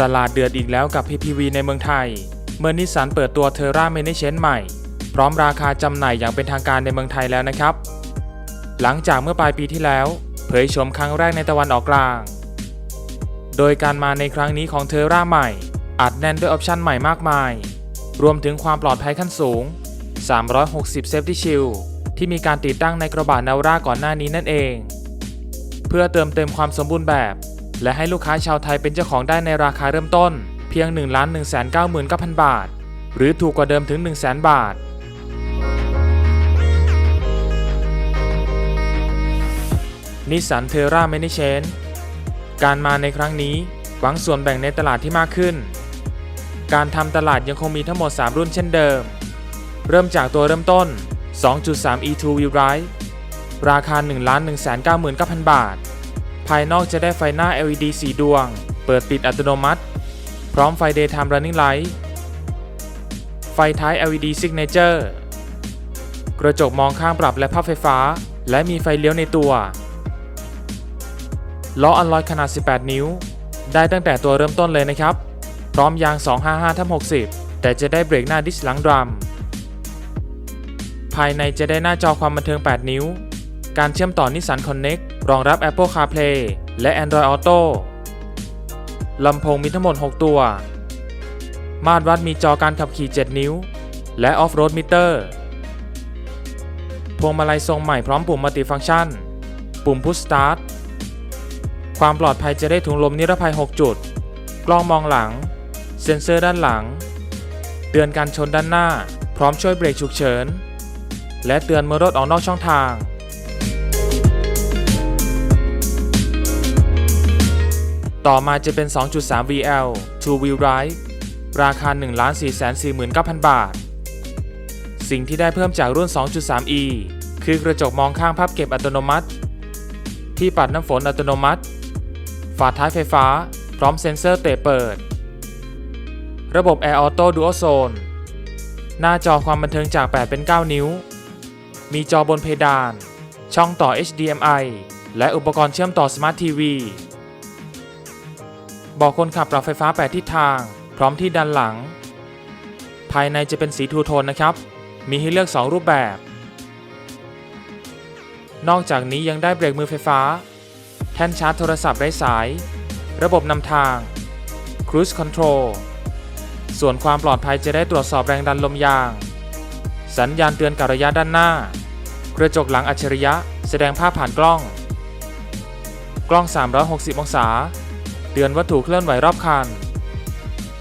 ตลาดเดือดอีกแล้วกับ PPV ในเมืองไทย เมื่อนิสสันเปิดตัวเทอร่าเมเนเชนใหม่ พร้อมราคาจำหน่ายอย่างเป็นทางการในเมืองไทยแล้วนะครับ หลังจากเมื่อปลายปีที่แล้ว เผยโฉมครั้งแรกในตะวันออกกลาง โดยการมาในครั้งนี้ของเทอร่าใหม่ อัดแน่นด้วยออปชั่นใหม่มากมาย รวมถึงความปลอดภัยขั้นสูง 360 Safety Shield ที่มีการติดตั้งในกระบะนาวราก่อนหน้านี้นั่นเอง เพื่อเติมเต็มความสมบูรณ์แบบ และให้ลูกค้าชาวไทยเป็นเจ้าของได้ในราคาเริ่มต้น เพียง 1 1 9 9 0 0 0 บาท หรือถูกกว่าเดิมถึง 1 0 0 0 0 0 บาท นิสสันเทอร่า a มน c h a n การมาในครั้งนี้หวังส่วนแบ่งในตลาดที่มากขึ้น การทำตลาดยังคงมีทั้งหมด 3 รุ่นเช่นเดิม เริ่มจากตัวเริ่มต้น 2.3 E2 Wheel Drive ราคา 1 1 9 9 9 0 0 บาทายนอกจะได้ไฟหน้า LED สีดวง เปิดปิดอัตโนมัติ พร้อมไฟ Daytime Running Light ไฟท้าย LED Signature กระจกมองข้างปรับและพับไฟฟ้า และมีไฟเลี้ยวในตัว ล้ออัลลอยขนาด 18 นิ้ว ได้ตั้งแต่ตัวเริ่มต้นเลยนะครับ พร้อมยาง 255ทับ60 แต่จะได้เบรกหน้าดิสหลังดรัม ภายในจะได้หน้าจอความบันเทิง 8 นิ้ว การเชื่อมต่อ Nissan Connect รองรับ Apple CarPlay และ Android Auto ลำโพงมีทั้งหมด 6 ตัว มาตรวัดมีจอการขับขี่ 7 นิ้ว และ Off-Road Meter พวงมาลัยทรงใหม่พร้อมปุ่มมัลติฟังก์ชัน ปุ่ม Push Start ความปลอดภัยจะได้ถุงลมนิรภัย 6 จุด กล้องมองหลัง เซ็นเซอร์ด้านหลัง เตือนการชนด้านหน้า พร้อมช่วยเบรกฉุกเฉิน และเตือนเมื่อรถออกนอกช่องทาง ต่อมาจะเป็น 2.3 VL Two Wheel Drive ราคา 1,449,000 บาท สิ่งที่ได้เพิ่มจากรุ่น 2.3e คือกระจกมองข้างพับเก็บอัตโนมัติ ที่ปัดน้ำฝนอัตโนมัติ ฝาท้ายไฟฟ้า พร้อมเซ็นเซอร์เตะเปิด ระบบ Air Auto Dual Zone หน้าจอความบันเทิงจาก 8 เป็น 9 นิ้ว มีจอบนเพดาน ช่องต่อ HDMI และอุปกรณ์เชื่อมต่อ Smart TV เบอกคนขับปรับไฟฟ้า 8 ทิศทาง พร้อมที่ดันหลัง ภายในจะเป็นสีทูโทนนะครับ มีให้เลือก 2 รูปแบบ นอกจากนี้ยังได้เบรกมือไฟฟ้า แท่นชาร์จโทรศัพท์ไร้สาย ระบบนำทาง Cruise Control ส่วนความปลอดภัยจะได้ตรวจสอบแรงดันลมยาง สัญญาณเตือนกับระยะด้านหน้า กระจกหลังอัจฉริยะ แสดงภาพผ่านกล้อง กล้อง 360 องศา เตือนวัตถุเคลื่อนไหวรอบคัน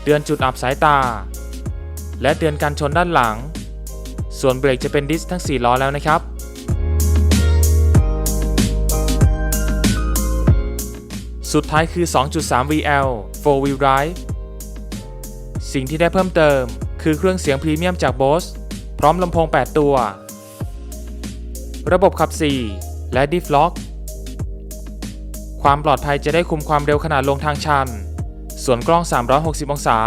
เตือนจุดอับสายตา และเตือนการชนด้านหลัง ส่วนเบรกจะเป็นดิสทั้ง 4 ล้อแล้วนะครับ สุดท้ายคือ 2.3 VL 4 Wheel Drive สิ่งที่ได้เพิ่มเติม คือเครื่องเสียงพรีเมียมจาก Bose พร้อมลำโพง 8 ตัว ระบบขับ 4 และ Diff Lock ความปลอดภัยจะได้คุมความเร็วขนาดลงทางชัน ส่วนกล้อง 360 องศา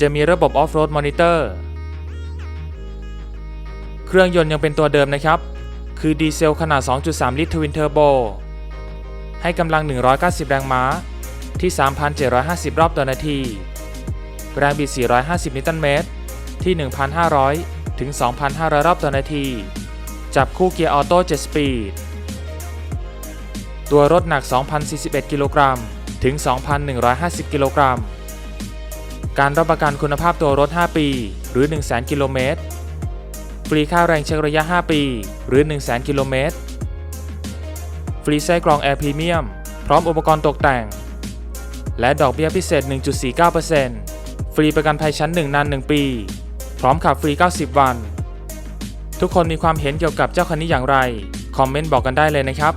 จะมีระบบ Off-Road Monitor เครื่องยนต์ยังเป็นตัวเดิมนะครับ คือดีเซลขนาด 2.3 ลิตรทวินเทอร์โบ ให้กำลัง 190 แรงม้า ที่ 3,750 รอบต่อนาที แรงบิด 450 นิวตันเมตร ที่ 1,500 ถึง 2,500 รอบต่อนาที จับคู่เกียร์ออโต้ 7 สปีด ตัวรถหนัก 2,041 กิโลกรัม ถึง 2,150 กิโลกรัม การรับประกันคุณภาพตัวรถ 5 ปี หรือ 100,000 กิโลเมตร ฟรีค่าแรงเช็คระยะ 5 ปี หรือ 100,000 กิโลเมตร ฟรีไส้กรองแอร์พรีเมียม พร้อมอุปกรณ์ตกแต่ง และดอกเบี้ยพิเศษ 1.49%ฟรีประกันภัยชั้น 1 นาน 1 ปี พร้อมขับฟรี 90 วัน ทุกคนมีความเห็นเกี่ยวกับเจ้าคันนี้อย่างไร คอมเมนต์บอกกันได้เลยนะครับ